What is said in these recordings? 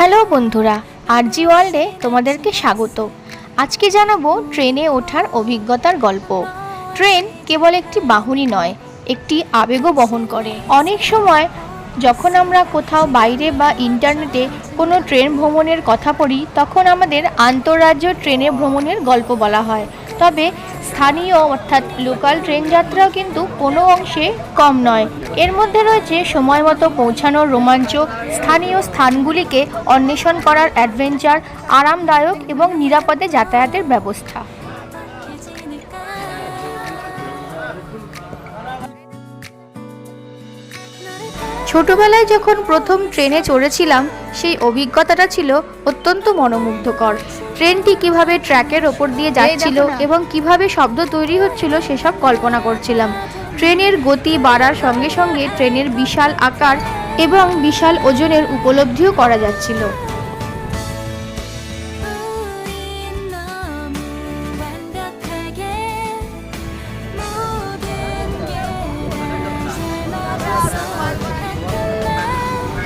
Hello বন্ধুরা, আরজি ওয়ার্ল্ডে তোমাদেরকে স্বাগত। আজকে জানাব ট্রেনে ওঠার অভিজ্ঞতার গল্প। ট্রেন কেবল একটি বাহনই নয়, একটি আবেগও বহন করে। অনেক সময় যখন আমরা কোথাও বাইরে বা ইন্টারনেটে কোনো ট্রেন ভ্রমণের কথা পড়ি, তখন আমাদের আন্তঃরাজ্য ট্রেনে ভ্রমণের গল্প বলা হয়। তবে স্থানীয়, অর্থাৎ লোকাল ট্রেন যাত্রাও কিন্তু কোনো অংশে কম নয়। এর মধ্যে রয়েছে সময় মতো পৌঁছানোর রোমাঞ্চ, স্থানীয় স্থানগুলিকে অন্বেষণ করার অ্যাডভেঞ্চার, আরামদায়ক এবং নিরাপদে যাতায়াতের ব্যবস্থা। ছোটবেলায় যখন প্রথম ট্রেনে চড়েছিলাম সেই অভিজ্ঞতাটা ছিল অত্যন্ত মনোমুগ্ধকর। ট্রেনটি কীভাবে ট্র্যাকের ওপর দিয়ে যাচ্ছিল এবং কীভাবে শব্দ তৈরি হচ্ছিল সেসব কল্পনা করছিলাম। ট্রেনের গতি বাড়ার সঙ্গে সঙ্গে ট্রেনের বিশাল আকার এবং বিশাল ওজনের উপলব্ধিও করা যাচ্ছিল।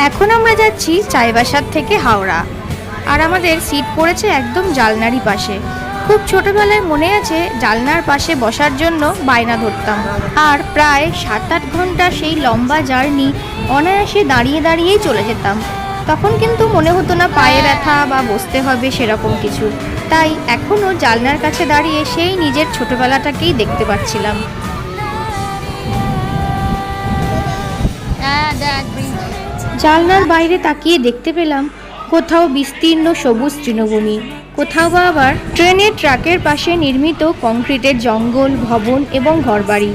এখন আমরা যাচ্ছি চাইবাসার থেকে হাওড়া। আর আমাদের সিট পড়েছে একদম জালনারই পাশে। খুব ছোটবেলায় মনে আছে জালনার পাশে বসার জন্য বায়না ধরতাম। আর প্রায় সাত আট ঘণ্টা সেই লম্বা জার্নি অনায়াসে দাঁড়িয়ে দাঁড়িয়েই চলে যেতাম। তখন কিন্তু মনে হতো না পায়ে ব্যথা বা বসতে হবে সেরকম কিছু। তাই এখনও জালনার কাছে দাঁড়িয়ে সেই নিজের ছোটবেলাটাকেই দেখতে পাচ্ছিলাম। জালনার বাইরে তাকিয়ে দেখতে পেলাম কোথাও বিস্তীর্ণ সবুজ তৃণভূমি। কোথাও বা আবার ট্রেনের ট্রাকের পাশে নির্মিত কংক্রিটের জঙ্গল ভবন এবং ঘরবাড়ি।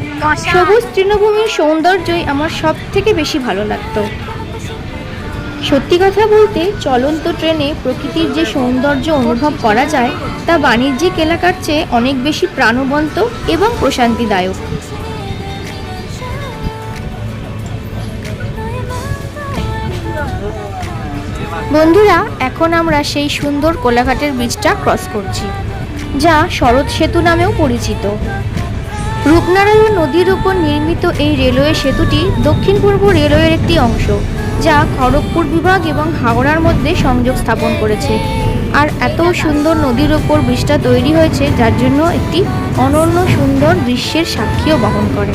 সবুজ তৃণভূমির সৌন্দর্যই আমার সব থেকে বেশি ভালো লাগতো। সত্যি কথা বলতে চলন্ত ট্রেনে প্রকৃতির যে সৌন্দর্য অনুভব করা যায় তা বাণিজ্যিক এলাকার চেয়ে অনেক বেশি প্রাণবন্ত এবং প্রশান্তিদায়ক। বন্ধুরা, এখন আমরা সেই সুন্দর কোলাঘাটের ব্রিজটা ক্রস করছি, যা শরৎ সেতু নামেও পরিচিত। রূপনারায়ণ নদীর উপর নির্মিত এই রেলওয়ে সেতুটি দক্ষিণ পূর্ব রেলওয়ের একটি অংশ, যা খড়গপুর বিভাগ এবং হাওড়ার মধ্যে সংযোগ স্থাপন করেছে। আর এত সুন্দর নদীর ওপর ব্রিজটা তৈরি হয়েছে, যার জন্য একটি অনন্য সুন্দর দৃশ্যের সাক্ষীও বহন করে।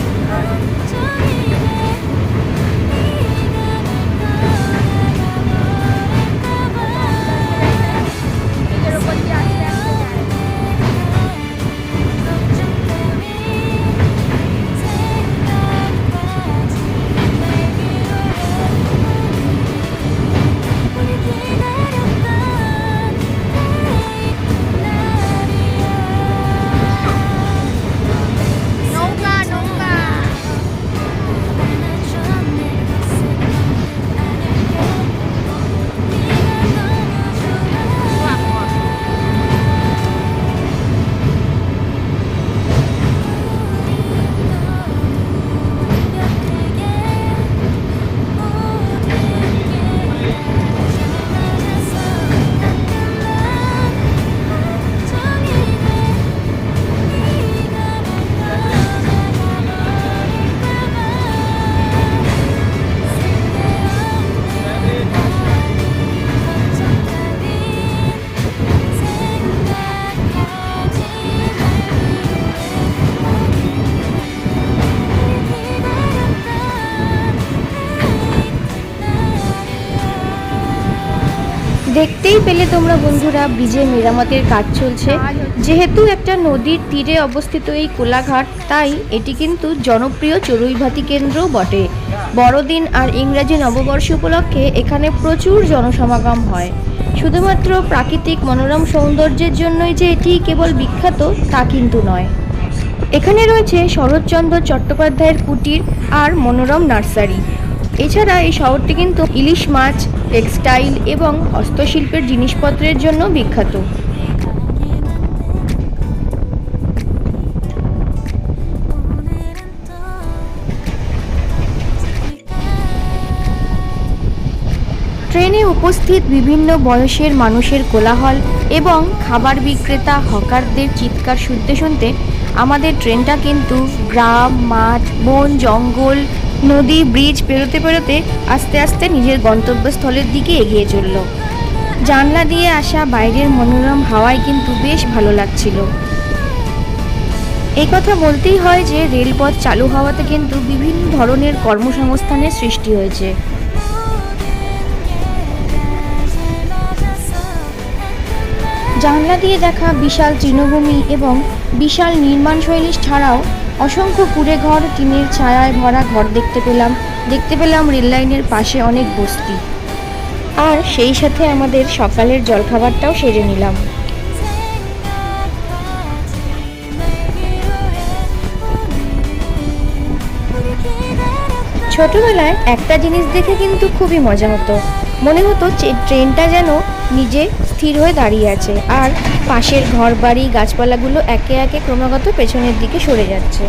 দেখতেই পেলে তোমরা বন্ধুরা ব্রিজে মেরামতের কাজ চলছে। যেহেতু একটা নদীর তীরে অবস্থিত এই কোলাঘাট, তাই এটি কিন্তু জনপ্রিয় চড়ুইভাতি কেন্দ্রও বটে। বড়দিন আর ইংরাজি নববর্ষ উপলক্ষে এখানে প্রচুর জনসমাগম হয়। শুধুমাত্র প্রাকৃতিক মনোরম সৌন্দর্যের জন্যই যে এটি কেবল বিখ্যাত, তা কিন্তু নয়। এখানে রয়েছে শরৎচন্দ্র চট্টোপাধ্যায়ের কুটির আর মনোরম নার্সারি। এছাড়া এই শহরটি কিন্তু ইলিশ মাছ, টেক্সটাইল এবং হস্তশিল্পের জিনিসপত্রের জন্য বিখ্যাত। ট্রেনে উপস্থিত বিভিন্ন বয়সের মানুষের কোলাহল এবং খাবার বিক্রেতা হকারদের চিৎকার শুনতে শুনতে আমাদের ট্রেনটা কিন্তু গ্রাম, মাঠ, বন, জঙ্গল নদী, ব্রিজ পেরোতে পেরোতে আস্তে আস্তে নিজের গন্তব্যস্থলের দিকে এগিয়ে চলল। জানলা দিয়ে আসা বাইরের মনোরম হাওয়ায় কিন্তু বেশ ভালো লাগছিল। এই কথা বলতেই হয় যে রেলপথ চালু হওয়াতে কিন্তু বিভিন্ন ধরনের কর্মসংস্থানের সৃষ্টি হয়েছে। জানলা দিয়ে দেখা বিশাল তৃণভূমি এবং বিশাল নির্মাণ শৈলী ছাড়াও অসংখ্য কুড়ে ঘর, টিনের ছায়ায় ভরা ঘর দেখতে পেলাম। দেখতে পেলাম রেললাইনের পাশে অনেক বস্তি। আর সেই সাথে আমাদের সকালের জলখাবারটাও সেরে নিলাম। ছোটবেলায় একটা জিনিস দেখে কিন্তু খুবই মজা হতো। মনে হতো ট্রেনটা যেন নিজে স্থির হয়ে দাঁড়িয়ে আছে। আর পাশের ঘর বাড়ি গাছপালাগুলো একে একে ক্রমাগত পেছনের দিকে সরে যাচ্ছে।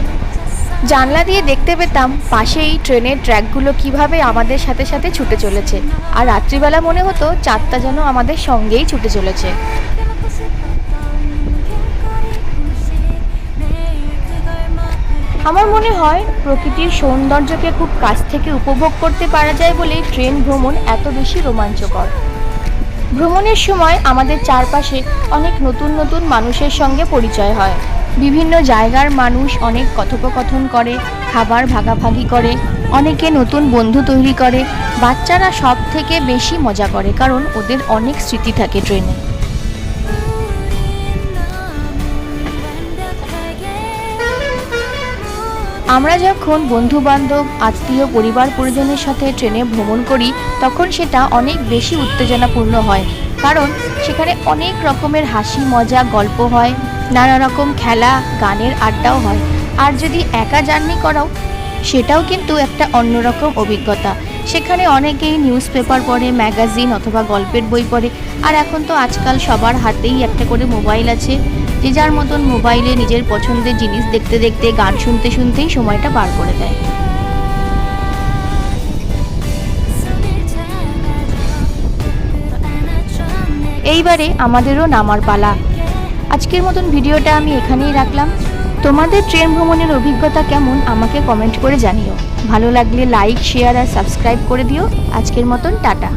জানলা দিয়ে দেখতে পেতাম পাশেই ট্রেনের ট্র্যাকগুলো কীভাবে আমাদের সাথে সাথে ছুটে চলেছে। আর রাত্রিবেলা মনে হতো চারটা যেন আমাদের সঙ্গেই ছুটে চলেছে। আমার মনে হয় প্রকৃতির সৌন্দর্যকে খুব কাছ থেকে উপভোগ করতে পারা যায় বলেই ট্রেন ভ্রমণ এত বেশি রোমাঞ্চকর। ভ্রমণের সময় আমাদের চারপাশে অনেক নতুন নতুন মানুষের সঙ্গে পরিচয় হয়। বিভিন্ন জায়গার মানুষ অনেক কথোপকথন করে, খাবার ভাগাভাগি করে, অনেকে নতুন বন্ধু তৈরি করে। বাচ্চারা সব থেকে বেশি মজা করে, কারণ ওদের অনেক স্মৃতি থাকে ট্রেনে। আমরা যখন বন্ধু বান্ধব আত্মীয়, পরিবার পরিজনের সাথে ট্রেনে ভ্রমণ করি, তখন সেটা অনেক বেশি উত্তেজনাপূর্ণ হয়। কারণ সেখানে অনেক রকমের হাসি, মজা, গল্প হয়, নানা রকম খেলা, গানের আড্ডাও হয়। আর যদি একা জার্নি করাও, সেটাও কিন্তু একটা অন্যরকম অভিজ্ঞতা। সেখানে অনেকেই নিউজ পেপার পড়ে, ম্যাগাজিন অথবা গল্পের বই পড়ে। আর এখন তো আজকাল সবার হাতেই একটা করে মোবাইল আছে। যে যার মতন মোবাইলে নিজের পছন্দের জিনিস দেখতে দেখতে, গান শুনতে শুনতেই সময়টা পার করে দেয়। এইবারে আমাদেরও নামার পালা। আজকের মতন ভিডিওটা আমি এখানেই রাখলাম। তোমাদের ট্রেন ভ্রমণের অভিজ্ঞতা কেমন আমাকে কমেন্ট করে জানিও। ভালো লাগলে লাইক, শেয়ার আর সাবস্ক্রাইব করে দিও। আজকের মতন টাটা।